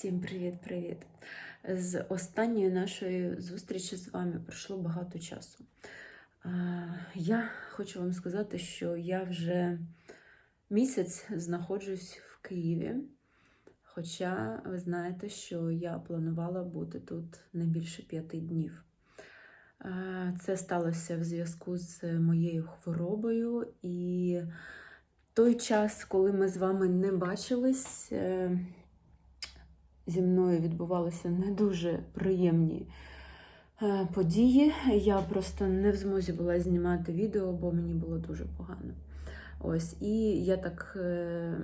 Всім привіт-привіт! З останньої нашої зустрічі з вами пройшло багато часу. Я хочу вам сказати, що я вже місяць знаходжусь в Києві. Хоча ви знаєте, що я планувала бути тут не більше п'яти днів. Це сталося в зв'язку з моєю хворобою, і той час, коли ми з вами не бачились, е, зі мною відбувалися не дуже приємні е, події. Я просто не в змозі була знімати відео, бо мені було дуже погано. Ось, і я так е,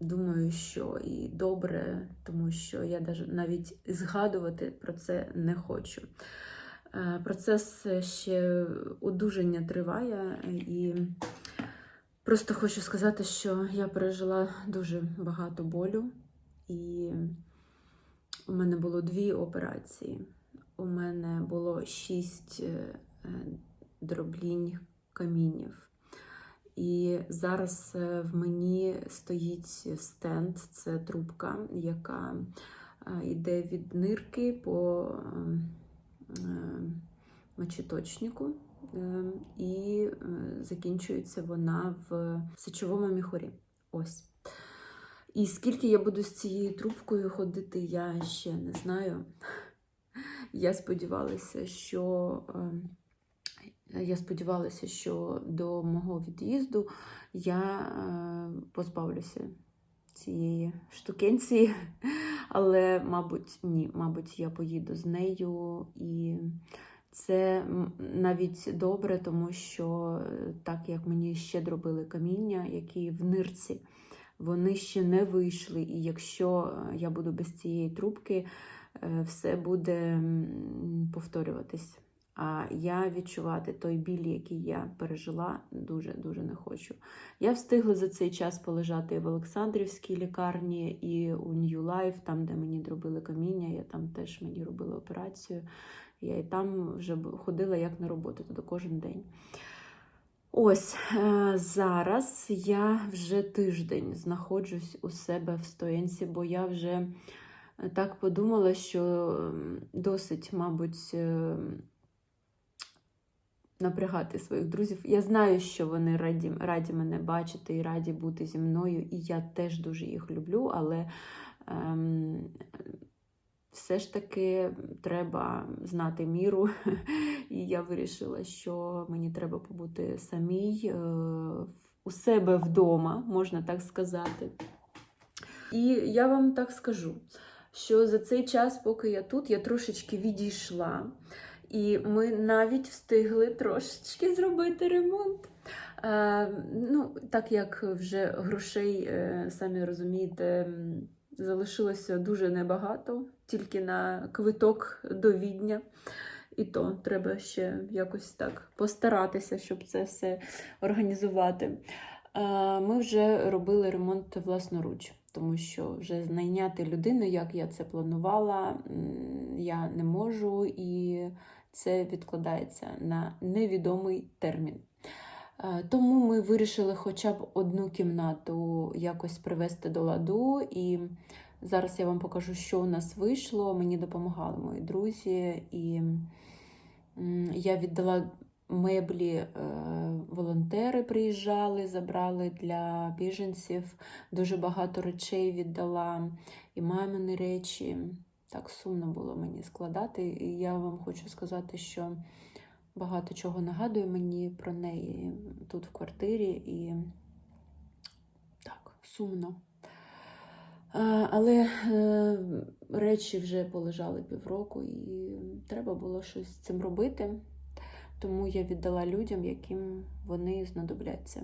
думаю, що і добре, тому що я навіть згадувати про це не хочу. Е, Процес ще одужання триває, і просто хочу сказати, що я пережила дуже багато болю, і у мене було дві операції. У мене було шість е, е, дроблінь камінів. І зараз е, в мені стоїть стенд, це трубка, яка йде від нирки по мочеточнику, і закінчується вона в сечовому міхурі. Ось. І скільки я буду з цією трубкою ходити, я ще не знаю. Я сподівалася, що е, я сподівалася, що до мого від'їзду я е, позбавлюся цієї штукенції, але, мабуть, ні, мабуть, я поїду з нею, і це навіть добре, тому що е, так як мені ще дробили каміння, які в нирці, вони ще не вийшли. І якщо е, я буду без цієї трубки, е, все буде повторюватись. А я відчувати той біль, який я пережила, дуже-дуже не хочу. Я встигла за цей час полежати в Олександрівській лікарні, і у New Life, там, де мені зробили каміння, я там теж мені робила операцію. Я і там вже ходила як на роботу, туди кожен день. Ось е, зараз я вже тиждень знаходжусь у себе в стоянці, бо я вже е, так подумала, що досить, мабуть, е, напрягати своїх друзів. Я знаю, що вони раді, раді мене бачити і раді бути зі мною, і я теж дуже їх люблю, але ем, все ж таки треба знати міру. І я вирішила, що мені треба побути самій е, у себе вдома, можна так сказати. І я вам так скажу, що за цей час, поки я тут, я трошечки відійшла. І ми навіть встигли трошечки зробити ремонт. Е, ну, так як вже грошей, е, самі розумієте, залишилося дуже небагато, тільки на квиток до Відня. І то треба ще якось так постаратися, щоб це все організувати. Ми вже робили ремонт власноруч, тому що вже знайняти людину, як я це планувала, я не можу, і це відкладається на невідомий термін. Е, Тому ми вирішили хоча б одну кімнату якось привести до ладу. І зараз я вам покажу, що у нас вийшло. Мені допомагали мої друзі, і я віддала меблі, е, волонтери приїжджали, забрали для біженців. Дуже багато речей віддала, і мамини речі. Так сумно було мені складати. І я вам хочу сказати, що багато чого нагадує мені про неї тут в квартирі, і так, сумно. Але е, речі вже полежали півроку, і треба було щось з цим робити. Тому я віддала людям, яким вони знадобляться.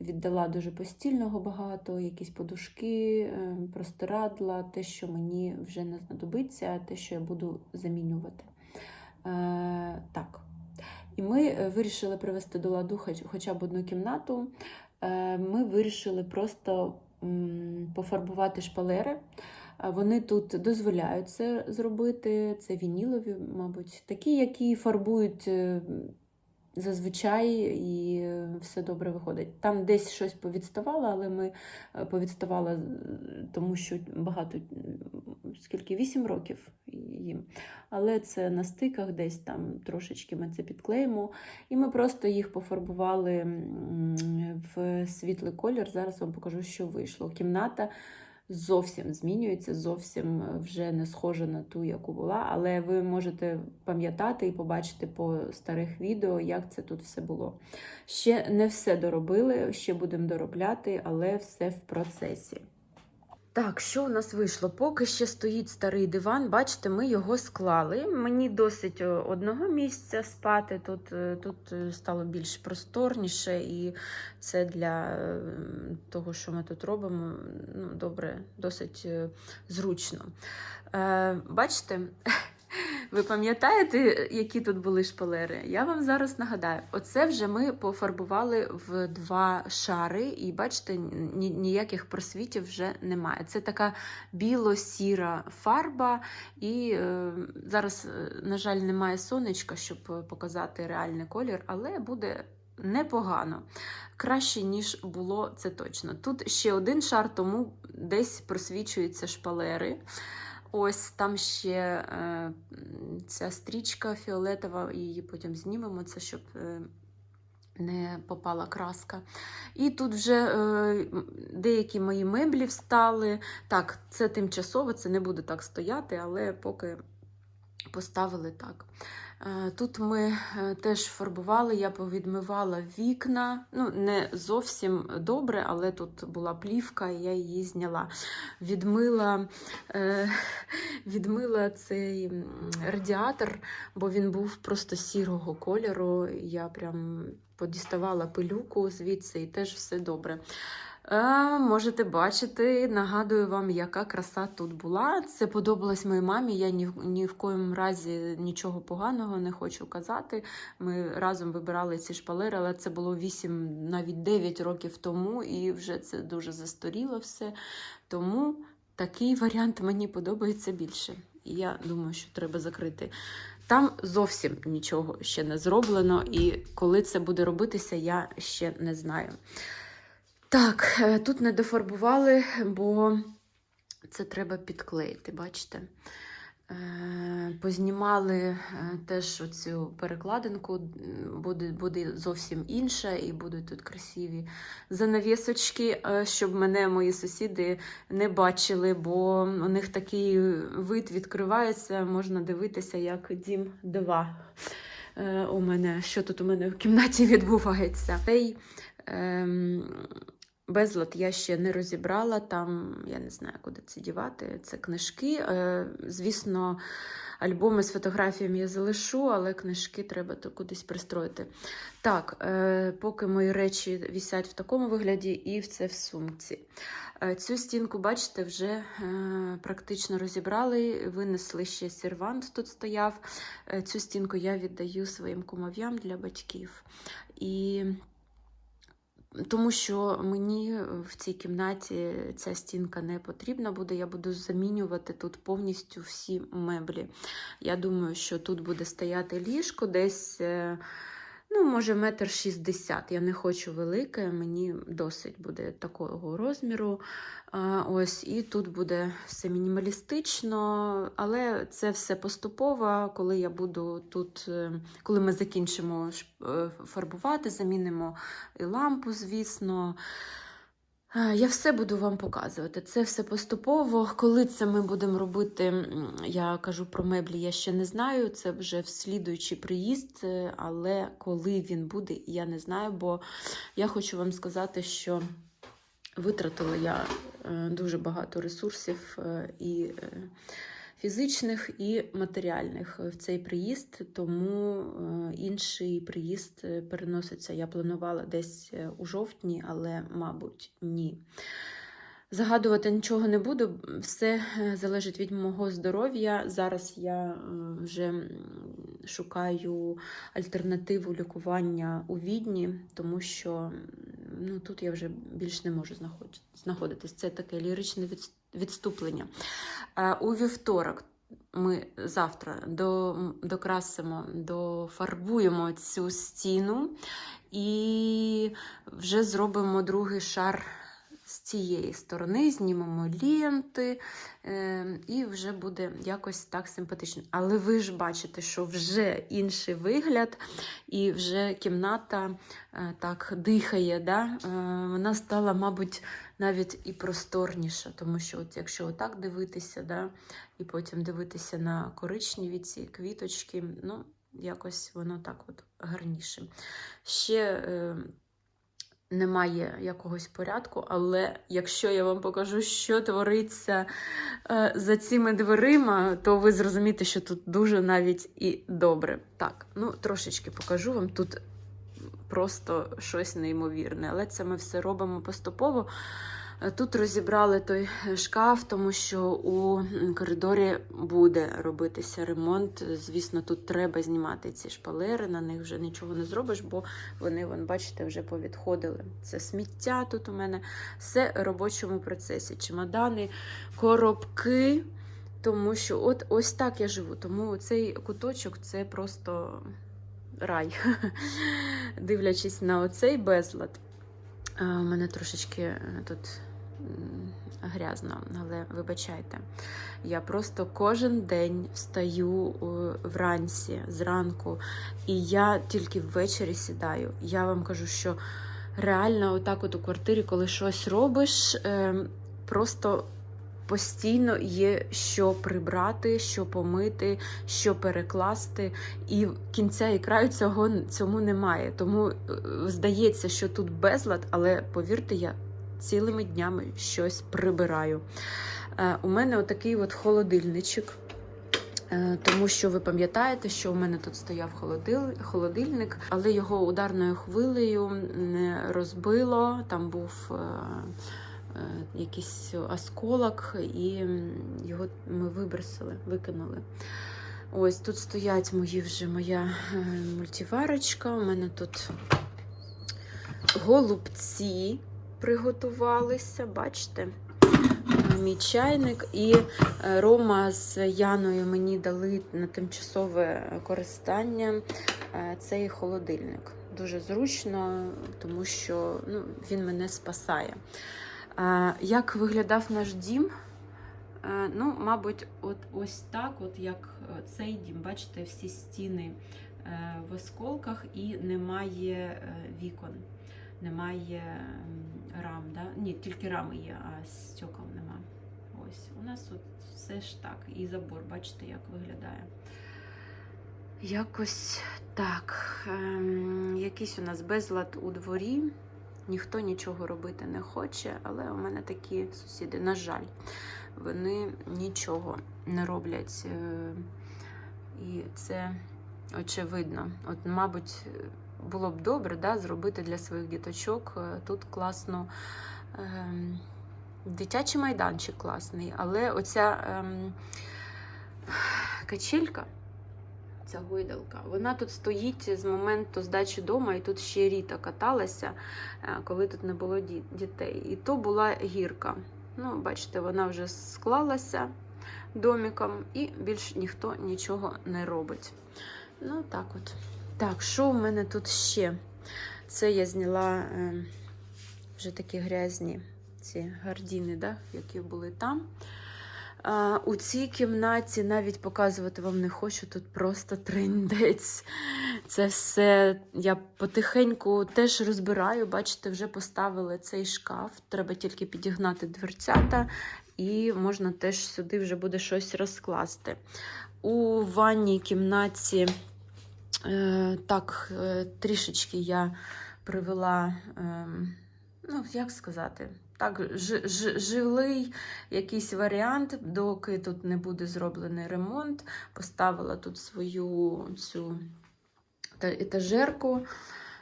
Віддала дуже постільного багато, якісь подушки, е, простирадла, те, що мені вже не знадобиться, те, що я буду замінювати. Е, так. І ми е, вирішили привести до ладу хоча б одну кімнату. Е, Ми вирішили просто пофарбувати шпалери. Е, Вони тут дозволяють це зробити. Це вінілові, мабуть, такі, які фарбують зазвичай і все добре виходить. Там десь щось повідставало, але ми е, повідставали, е, тому що багато скільки 8 років їм. Але це на стиках, десь там трошечки ми це підклеїмо. І ми просто їх пофарбували в світлий колір. Зараз вам покажу, що вийшло. Кімната зовсім змінюється, зовсім вже не схожа на ту, яку була. Але ви можете пам'ятати і побачити по старих відео, як це тут все було. Ще не все доробили, ще будемо доробляти, але все в процесі. Так, що у нас вийшло? Поки ще стоїть старий диван, бачите, ми його склали. Мені досить е, одного місця спати. Тут, е, тут е, стало більш просторніше, і це для того, що ми тут робимо, ну, добре, досить зручно. Бачите, ви пам'ятаєте, які тут були шпалери? Я вам зараз нагадаю, оце вже ми пофарбували в два шари, і бачите, ніяких просвітів вже немає. Це така біло-сіра фарба, і е, зараз, е, на жаль, немає сонечка, щоб показати реальний колір, але буде. Непогано, краще, ніж було, це точно. Тут ще один шар, тому десь просвічуються шпалери. Ось там ще е, ця стрічка фіолетова, її потім знімемо, це щоб е, не попала краска. І тут вже е, деякі мої меблі встали. Так, це тимчасово, це не буде так стояти, але поки поставили так. Е, Тут ми е, теж фарбували, я повідмивала вікна. Ну, не зовсім добре, але тут була плівка, і я її зняла. Відмила, е, відмила цей радіатор, бо він був просто сірого кольору. Я прям подіставала пилюку звідси і теж все добре. Е, можете бачити, нагадую вам, яка краса тут була. Це подобалось моїй мамі. Я ні, в- ні в коєму разі нічого поганого не хочу казати. Ми разом вибирали ці шпалери, але це було 8, навіть 9 років тому, і вже це дуже застаріло все. Тому такий варіант мені подобається більше. І я думаю, що треба закрити. Там зовсім нічого ще не зроблено, і коли це буде робитися, я ще не знаю. Так, е, тут не дофарбували, бо це треба підклеїти, бачите? Е, Познімали е, теж оцю перекладинку, буде, буде зовсім інша, і будуть тут красиві занавісочки, щоб мене мої сусіди не бачили, бо у них такий вид відкривається, можна дивитися, як дім дива. Е, У мене, що тут у мене в кімнаті відбувається. Цей ем, безлад я ще не розібрала. Там я не знаю, куди це дівати. Це книжки. Е, звісно, альбоми з фотографіями я залишу, але книжки треба то кудись пристроїти. Так, е, поки мої речі вісять в такому вигляді, і це в сумці. Е, Цю стінку, бачите, вже практично розібрали, винесли ще сервант тут стояв. Цю стінку я віддаю своїм кумов'ям для батьків. І тому що мені в цій кімнаті ця стінка не потрібна буде. Я буду замінювати тут повністю всі меблі. Я думаю, що тут буде стояти ліжко десь. Ну, може, метр шістдесят. Я не хочу велике, мені досить буде такого розміру. Ось, і тут буде все мінімалістично, але це все поступово, коли я буду тут, е, коли ми закінчимо е, фарбувати, замінимо і лампу, звісно. Я все буду вам показувати. Це все поступово. Коли це ми будемо робити, я кажу про меблі, я ще не знаю. Це вже в слідуючий приїзд, е, але коли він буде, я не знаю, бо я хочу вам сказати, що витратила я е, дуже багато ресурсів е, і фізичних, і матеріальних в цей приїзд, тому е, інший приїзд е, переноситься. Я планувала десь е, у жовтні, але, мабуть, ні. Загадувати нічого не буду, все е, залежить від мого здоров'я. Зараз я е, вже шукаю альтернативу лікування у відні, тому що ну, тут я вже більш не можу знаходитись. Це таке ліричне відступлення. Е, У вівторок ми завтра до, докрасимо, дофарбуємо цю стіну і вже зробимо другий шар цієї сторони, знімемо ленти, е, і вже буде якось так симпатично. Але ви ж бачите, що вже інший вигляд, і вже кімната е, так дихає. Да? Е, вона стала, мабуть, навіть і просторніша, тому що от якщо отак дивитися, да, і потім дивитися на коричневі ці квіточки, ну, якось воно так от гарніше. Ще немає якогось порядку, але якщо я вам покажу, що твориться е, за цими дверима, то ви зрозумієте, що тут дуже навіть і добре. Так, ну трошечки покажу вам тут просто щось неймовірне, але це ми все робимо поступово. Тут розібрали той шкаф, тому що у коридорі буде робитися ремонт. Звісно, тут треба знімати ці шпалери, на них вже нічого не зробиш, бо вони, вон, бачите, вже повідходили. Це сміття тут у мене. Все в робочому процесі. Чемодани, коробки. Тому що от ось так я живу. Тому цей куточок це просто рай. Дивлячись на оцей безлад. У мене трошечки тут грязно, але вибачайте. Я просто кожен день встаю е, вранці, зранку, і я тільки ввечері сідаю. Я вам кажу, що реально, отак, от у квартирі, коли щось робиш, е, просто. Постійно є що прибрати, що помити, що перекласти, і кінця і краю цього цьому немає. Тому е, здається, що тут безлад, але повірте, я цілими днями щось прибираю. Е, У мене отакий от холодильничок. Е, Тому що ви пам'ятаєте, що у мене тут стояв холодильник, але його ударною хвилею не розбило. Там був е, якийсь осколок, і його ми вибросили, викинули. Ось тут стоять мої вже моя мультиварочка. У мене тут голубці приготувалися, бачите? Мій чайник і е, Рома з Яною мені дали на тимчасове користання е, цей холодильник. Дуже зручно, тому що ну, він мене спасає. Е, Як виглядав наш дім? Ну, мабуть, от ось так, от як цей дім, бачите, всі стіни в осколках і немає вікон, немає рам. Да? Ні, тільки рами є, а стекол нема. Ось, у нас от все ж так. І забор, бачите, як виглядає. Якось так. Ем, якийсь у нас безлад у дворі. Ніхто нічого робити не хоче, але у мене такі сусіди, на жаль, вони нічого не роблять. Е, І це очевидно. От, мабуть, було б добре да, зробити для своїх діточок е, тут класну. ем, Дитячий майданчик класний, але оця ем, качелька, ця гойдалка, вона тут стоїть з моменту здачі дому, і тут ще Ріта каталася, е, коли тут не було дітей. І то була гірка. Ну, бачите, вона вже склалася доміком, і більш ніхто нічого не робить. Ну, так от. Так, що в мене тут ще? Це я зняла е, вже такі грязні ці гардіни, да, які були там. А, у цій кімнаті навіть показувати вам не хочу, тут просто триндець. Це все я потихеньку теж розбираю. Бачите, вже поставили цей шкаф. Треба тільки підігнати дверцята, і можна теж сюди вже буде щось розкласти. У ванній кімнаті е, так, е, трішечки я привела, е, ну, як сказати, так, ж, ж, живий якийсь варіант, доки тут не буде зроблений ремонт. Поставила тут свою цю етажерку,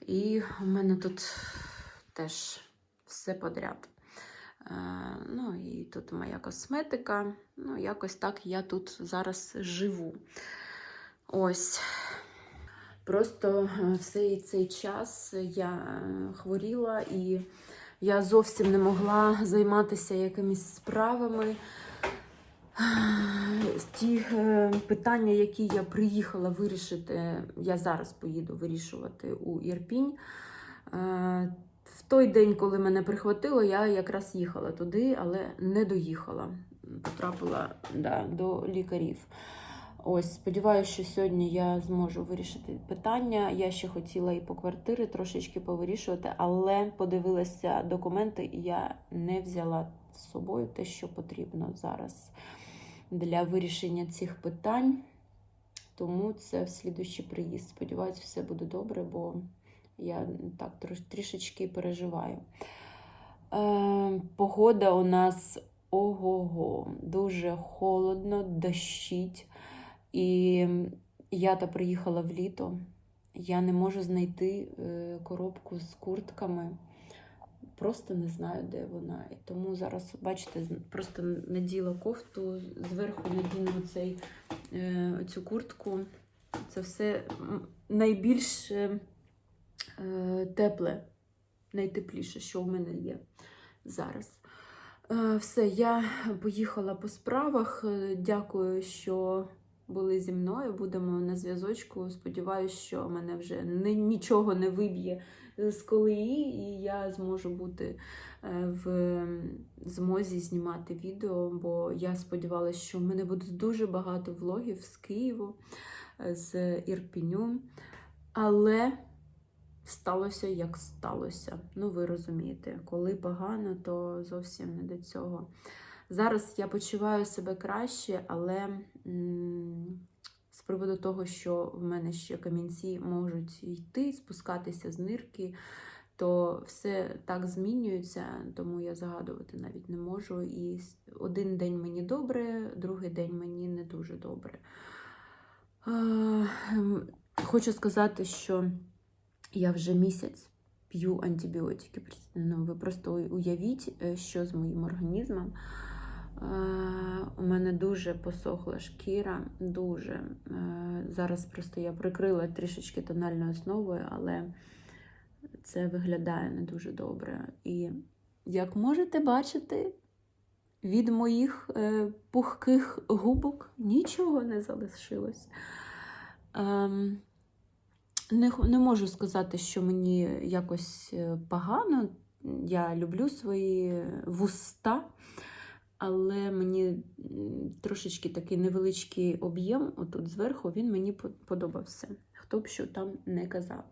і у мене тут теж все подряд. Е, ну і тут моя косметика. Ну, якось так я тут зараз живу. Ось. Просто е, всей цей час я е, хворіла і я зовсім не могла займатися якимись справами. Ті е, питання, які я приїхала вирішити, я зараз поїду вирішувати у Ірпінь. Е, в той день, коли мене прихватило, я якраз їхала туди, але не доїхала. Потрапила да, до лікарів. Ось, сподіваюся, що сьогодні я зможу вирішити питання. Я ще хотіла і по квартири трошечки повирішувати, але подивилася документи, і я не взяла з собою те, що потрібно зараз для вирішення цих питань. Тому це в слідуючий приїзд. Сподіваюсь, все буде добре, бо я так трішечки переживаю. Е, погода у нас ого-го, дуже холодно, дощить. І я та приїхала в літо. Я не можу знайти е, коробку з куртками. Просто не знаю, де вона. І тому зараз, бачите, просто наділа кофту, зверху надіну цей, е, цю куртку. Це все найбільш е, тепле, найтепліше, що в мене є зараз. Все, я поїхала по справах. Дякую, що були зі мною. Будемо на зв'язочку. Сподіваюсь, що мене вже нічого не виб'є з колеї, і я зможу бути е, в змозі знімати відео, бо я сподівалася, що в мене буде дуже багато влогів з Києву, е, з Ірпіню. Але сталося як сталося. Ну, ви розумієте, коли погано, то зовсім не до цього. Зараз я почуваю себе краще, але з приводу того, що в мене ще камінці можуть йти, спускатися з нирки, то все так змінюється, тому я загадувати навіть не можу. І один день мені добре, другий день мені не дуже добре. Хочу сказати, що я вже місяць п'ю антибіотики. Ну, ви просто уявіть, е, що з моїм організмом. Е, У мене дуже посохла шкіра, дуже. Е, Зараз просто я прикрила трішечки тональною основою, але це виглядає не дуже добре. І як можете бачити, від моїх е, пухких губок нічого не залишилось. Ем, не, можу сказати, що мені якось погано. Я люблю свої вуста, але мені трошечки такий невеличкий об'єм отут зверху, він мені подобався. Хто б що там не казав.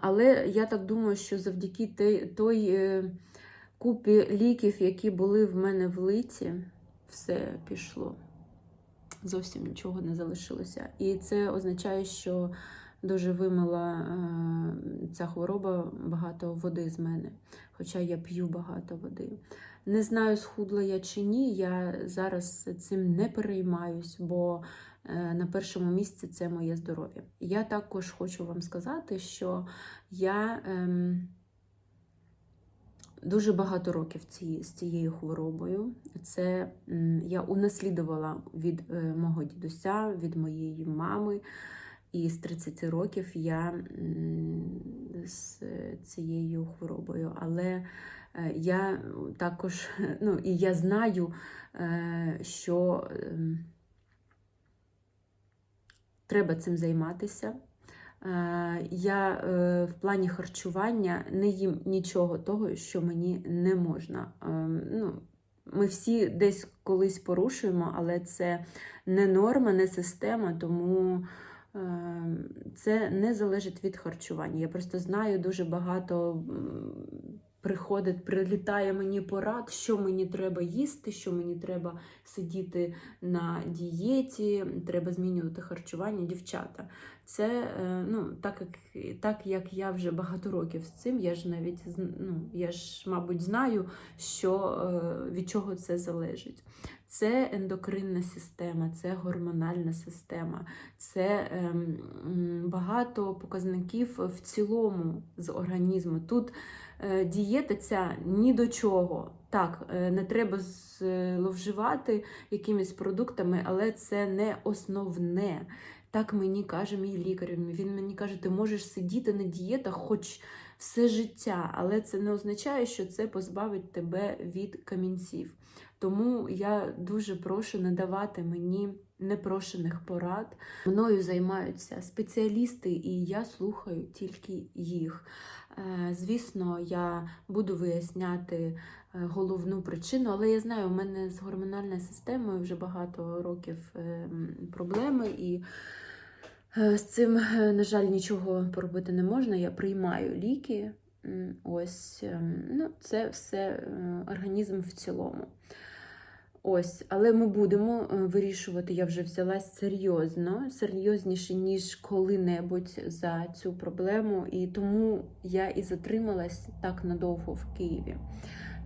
Але я так думаю, що завдяки те- той е, купі ліків, які були в мене в лиці, все пішло. Зовсім нічого не залишилося. І це означає, що дуже вимила е, ця хвороба багато води з мене, хоча я п'ю багато води. Не знаю, схудла я чи ні. Я зараз цим не переймаюсь, бо е, на першому місці це моє здоров'я. Я також хочу вам сказати, що я. Ем, Дуже багато років ці, з цією хворобою. Це я унаслідувала від е, мого дідуся, від моєї мами. І з 30 років я з цією хворобою. Але е, я також, ну і я знаю, е, що ем, треба цим займатися. Е, Я в плані харчування не їм нічого того, що мені не можна. Ем, Ну, ми всі десь колись порушуємо, але це не норма, не система, тому це не залежить від харчування. Я просто знаю дуже багато. Приходить, прилітає мені порад, що мені треба їсти, що мені треба сидіти на дієті, треба змінювати харчування. Дівчата, це е, ну, так, як, так як я вже багато років з цим, я ж навіть ну, я ж, мабуть, знаю, що, е, від чого це залежить. Це ендокринна система, це гормональна система, це ем, багато показників в цілому з організму. Тут дієта ця ні до чого. Так, е, не треба зловживати якимись продуктами, але це не основне. Так мені каже мій лікар. Він мені каже, ти можеш сидіти на дієтах хоч все життя, але це не означає, що це позбавить тебе від камінців. Тому я дуже прошу не давати мені непрошених порад. Мною займаються спеціалісти, і я слухаю тільки їх. Е, Звісно, я буду виясняти е, головну причину, але я знаю, у мене з гормональною системою вже багато років е, проблеми, і з цим, на жаль, нічого поробити не можна. Я приймаю ліки. Ось, ем, ну, це все організм в цілому. Ось, але ми будемо е, вирішувати. Я вже взялась серйозно, серйозніше, ніж коли-небудь за цю проблему. І тому я і затрималась так надовго в Києві.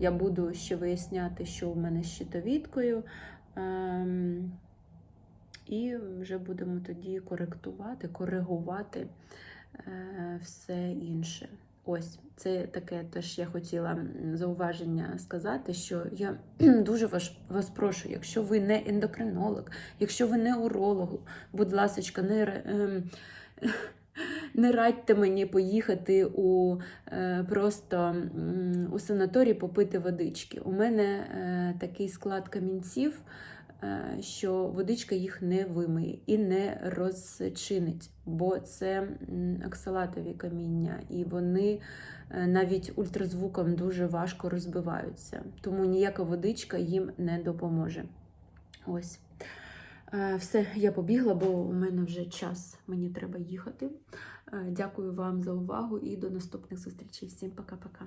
Я буду ще виясняти, що в мене з щитовідкою. Ем, і вже будемо тоді коректувати, коригувати е, все інше. Ось, це таке теж я хотіла зауваження сказати, що я дуже вас, вас прошу, якщо ви не ендокринолог, якщо ви не уролог, будь ласка, не, ем, не радьте мені поїхати у е, просто у санаторій попити водички. У мене е, такий склад камінців, е, що водичка їх не вимиє і не розчинить, бо це оксалатові каміння, і вони е, навіть ультразвуком дуже важко розбиваються. Тому ніяка водичка їм не допоможе. Ось. Е, Все, я побігла, бо у мене вже час, мені треба їхати. Е, Дякую вам за увагу і до наступних зустрічей. Всім пока-пока.